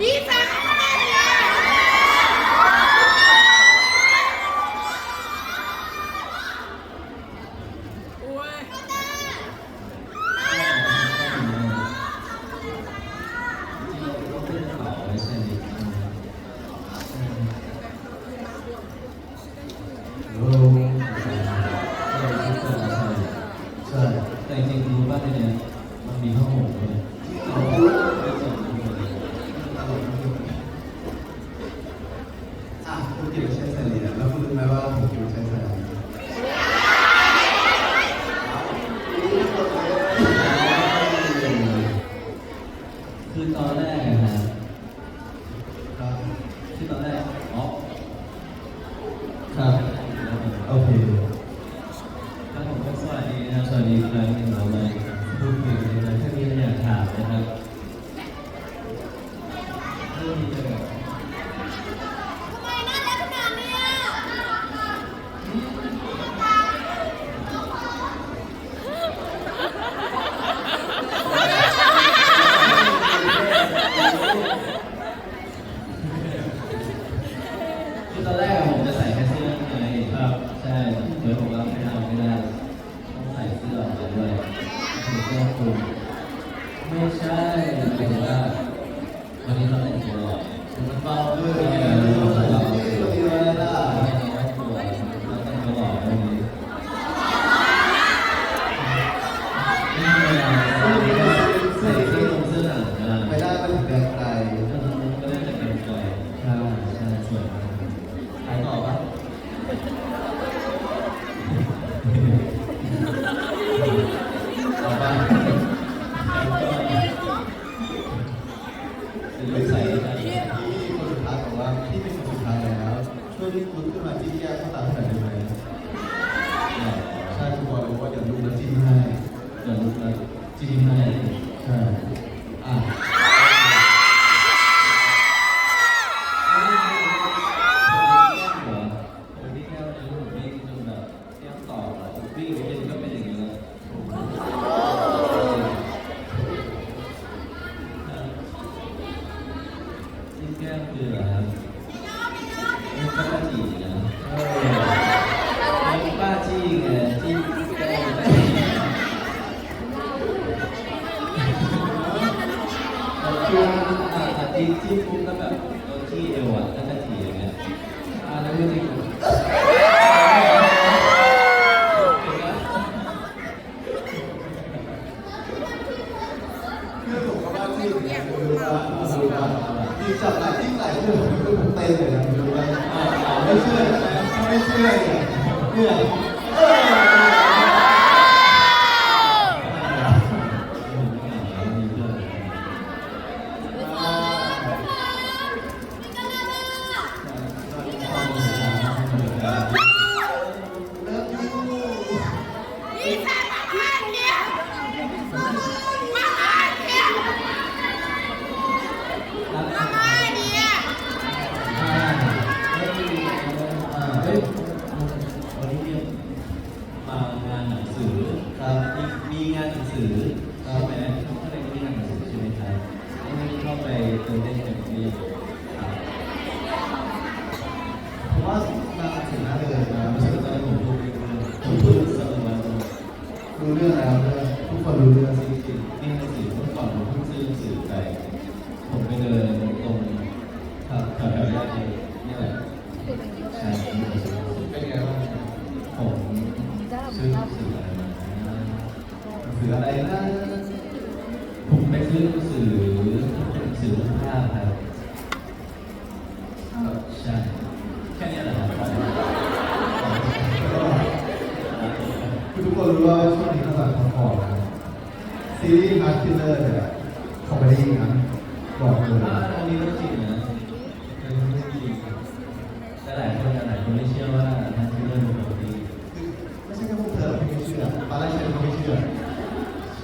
อีสานเนี่ยโอ้ย ใช่แต่จริงๆรู้ป่ะเนี่ยมันมีห้องหกเลยเอาไปส่งดูเลย อะคุณเกี่ยวกับใช้สลีนะแล้วคุณรู้ไหมว่าผมเกี่ยวกับใช้สลี คือตอนแรกอะนะ ครับ ที่ตอนแรกอ๋อ ครับโอเค ครับผมก็สวัสดีนะครับสวัสดีอีกครั้งหนึงเรามาพูดคุยกันนะถ้ามีอะไรอยากถามนะครับเรื่องนี้จะแบบ ทำไมน่ารักขนาดเนี้ย คือ ตอนแรกผมจะใส่แค่เสื้อไงครับใช่เดี๋ยวผมรับไม่ได้ไม่ได้ต้องใส่เสื้อออกไปด้วยเสื้อคลุมไม่ใช่หมายถึงว่าวันนี้เราแต่งตัวหล่อมันเบาด้วยไงเราแต่งตัวหล่อเราแต่งตัวหล่อวันนี้นี่ไงใส่เสื้อลงเสื้อหนังอะ ไม่ได้มันถึงแดงไกล ก็ได้จากการใจใช่ใช่สวยมากขายต่อปะต่อปะคือใส่ใส่ ที่คนสุดท้ายบอกว่าที่เป็นคนสุดท้ายแล้วช่วยที่คุณขึ้นมาที่แยกข้าวตาขนาดได้ไหมใช่คุณบอกเลยว่าเดี๋ยวลุงจะจิ้มให้ เดี๋ยวลุกแล้วจิ้มให้ ใช่อะ ผมที่แก้วนี้ผมวิ่งจนแบบแก้วต่อวิ่งไปเย็นก็เป็นอย่างนี้แล้วจิ้มแก้มคืออะไรครับไม่ป้าจีนะไม่ป้าจี้ไงจี้แก้มคือ อาจจะจี้ปุ๊บแล้วแบบโดนจี้เอวอะแล้วก็จีอย่างเงี้ยอ่าแล้วก็จี้เพื่อนผมก็ว่าที่ยเนี่ยดูว่าดูว่ที่จับหลายที่หลายเรื่องคือผมเต้นเลยนะดูว่าไม่เชื่อไม่เชื่อเนี่ย เนี่ยเลิฟยูอีสานนี่ยมาหาเนี่ยมามางานหนังสือครับมีงานหนังสือ ว่าช่วงนี้ภาษาคำขอนะซีรีส์ฮาร์ดคิลเลอร์เนี่ยคอมเมดี้นะบอกเลยอ่าอันนี้ก็จริงนะอันนี้ไม่จริงแต่หลายคนหลายคนไม่เชื่อว่าทันทีเรื่องเป็นปกติไม่ใช่แค่พวกเธอที่ไม่เชื่อตอนแรกฉันก็ไม่เชื่อ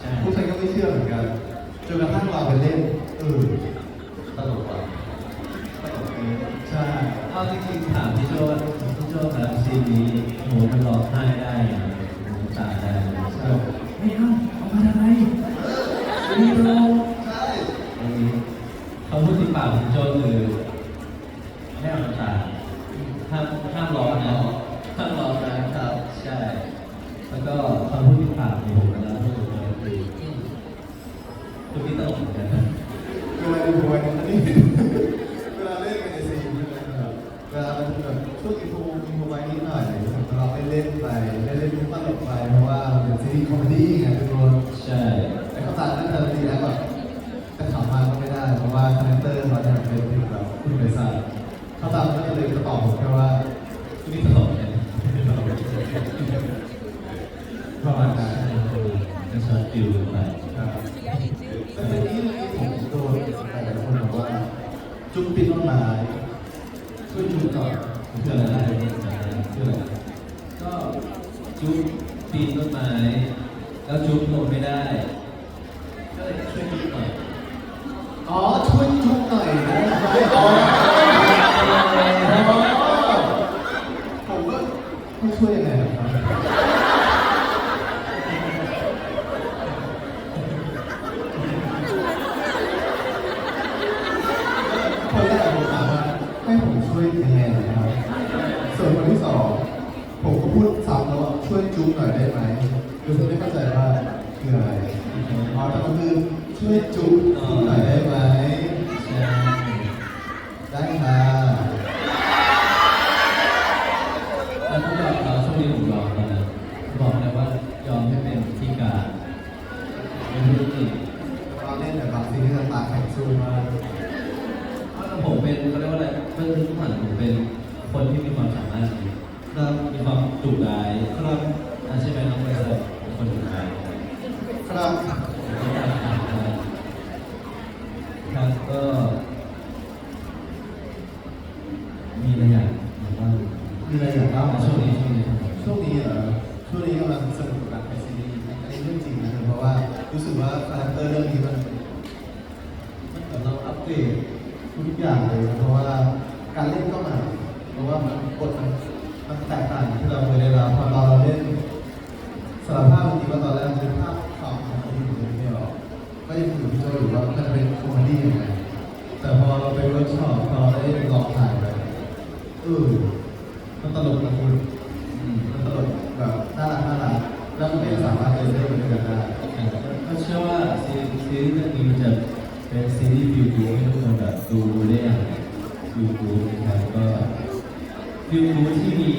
ใช่พวกฉันก็ไม่เชื่อเหมือนกันจนกระทั่งเราไปเล่นเออตลกอะตลกเองใช่เอาจริงๆถามพี่โจ้ว่าพี่โจ้ครับซีนนี้โหมันร้องไห้ได้นะน้ำ ตาได้นะใช่ไม่เอาเอามาทำไมไม่รู้ใช่อันนี้ทคำพูดติดปากของโจคือให้เอาน้ำตาห้ามห้ามร้องนะห้ามร้องนะครับ ใช่ แล้วก็คำพูดที่ปากของผมเวลาพูดกับคนคือคุณพี่ตลกเหมือนกันนะ เวลาดูบอยอันนี้เวลาเล่นกันในซีนใช่ไหมครับเวลามันแบบช่วงอินโฟอินโฟไว้นิดหน่อยเราไม่เล่นไปเล่นเล่นมุกตลกไปเพราะว่ามันเป็นซีรีส์คอมเมดี้ไงทุกคน ใช่ แต่เขาตัดนั่นแต่ละทีแล้วแบบจะขำมาก็ไม่ได้ เพราะว่าคาแรคเตอร์เขาเนี่ยเป็นถึงแบบคุณบริษัทเขาตัดก็เลยจะตอบผมแค่ว่า คุณพี่ตลกเนี่ย ประมาณนั้น ใช่คือจะชอบฟิลไป ครับแต่ทีนี้ผมโดนหลายๆคนบอกว่า จุ๊ คือไม่เข้าใจว่าคืออะไรอ๋อแต่ก็คือช่วยจุ๊บหน่อยได้ไหมใช่ได้ค่ะแล้วก็ยอมเราช่วงนี้ผมยอมแล้วนะบอกเลยว่ายอมให้เป็นที่การเป็นธุรกิจเราเล่นแต่บางทีที่เราตาแข็งสู้มากเพราะผมเป็นเขาเรียกว่าอะไรเมื่อทุกผ่านผมเป็นคนที่มีความสามารถดีครับมีความดุร้ายครับใช่ไหมน้องเบลเป็นคนดุร้าย ครับ ครับก็มีอะไรอยากบอกว่า มีอะไรอยากเล่าไหมช่วงนี้ช่วงนี้ช่วงนี้เหรอช่วงนี้กำลังสนุกกับการถ่ายซีรีส์อันนี้เรื่องจริงนะครับเพราะว่ารู้สึกว่าคาแรคเตอร์เรื่องนี้มันมันเหมือนเราอัปเกรดทุกอย่างเลยนะเพราะว่าการเล่นก็ใหม่เพราะว่ามันบทมันมันแตกต่างจากที่เราเคยได้รับพอตอนเราเล่นสารภาพจริงๆว่าตอนแรกคือภาพความคอมเมดี้มันยังไม่ออกก็ยังคุยกับพี่โจอยู่ว่ามันจะเป็นคอมเมดี้ยังไงแต่พอเราไปเวิร์กช็อปพอเราได้ลองถ่ายไปเออ มันตลกนะคุณอืมมันตลกแบบน่ารักน่ารักแล้วมันก็สามารถเล่นได้เหมือนกันได้ก็เชื่อว่าซีซีรีส์เรื่องนี้มันจะเป็นซีรีส์ฟิลกูให้ทุกคนแบบดูได้อย่างฟิลกูนะครับก็ฟิลกูที่มี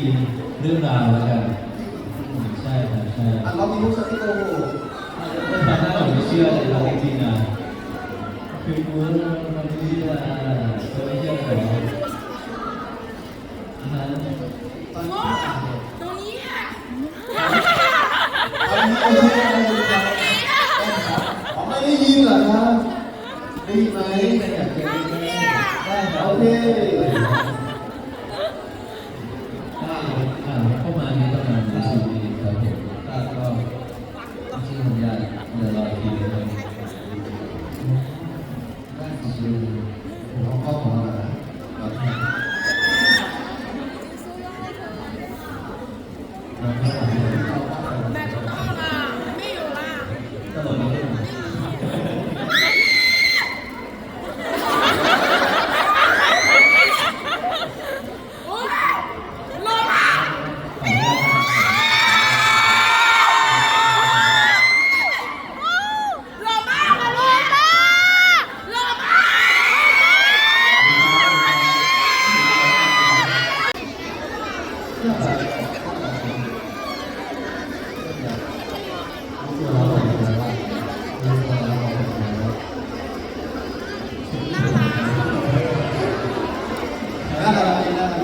เรื่องราวแล้วกันอืมใช่ครับใช่อะเรามีลูกสติ๊กโกถ้าฟังได้ผมไม่เชื่อเลยเราจริงๆนะฟิลกูมันไม่เชื่อเราไม่เชื่อเลยอ่าฮะ ต อนโอ้นี้ตรงนี้อะตอนนี้ไม่ใช่อะไรเลยครับอ๋อไม่ได้ยินเหรอครับได้ยินไหมอยากจะได้ยินไหมได้ครับโอเค อ่าอ่าเข้ามานี้ประมาณยี่สิบปีครับผมก็ก็จริงๆผมอยากเดี๋ยวรออีกทีนึง ได้ครับผมเอาข้อของเรานะเราทำ เราก็ทำให้ เอาข้อของเรา แบบต้องอะไม่อยู่อะ ตลอดไม่ได้ โอ้ยลงอะ ขออนุญาตนะครับ ลงมากอะลงมากลงมาก ตัวเราของเราว่าตัวเราของเราน่ารักน่ารัก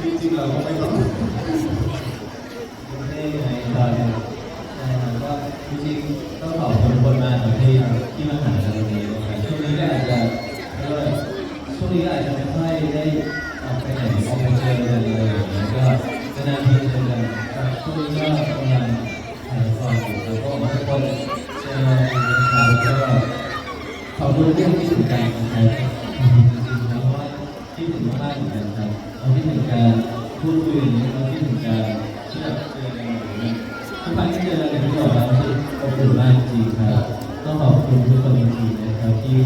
จริงๆเราก็ไม่ต้อง ไม่ได้ไงตอนนี้ใช่ครับก็จริงๆต้องขอบคุณคนมาที่ที่มาหาเราตรงนี้นะครับช่วงนี้ก็อาจจะเรียกว่าช่วงนี้ก็อา จะค่อยได้ออกไปไหนออกไปเจอกันเลยแล้วก็นานทีเจอกันครับช่วงนี้ก็กำลังถ่ายละครอยู่แล้วก็ขอให้ทุกคนเจอกันะครับก็ขอบคุณที่ยังคิดถึงกันะครับจริงๆแล้วว่าคิดถึงมากเหมือนกันครับเราคิดถึงการพูดคุยนี้เราคิดถึงการที่แบบเจอกันอย่างนี้ทุกครั้งที่เจอกันที่บอกเราคืออบอุ่นมากจริงครับต้องขอบคุณทุกคนจริงๆนะครับที่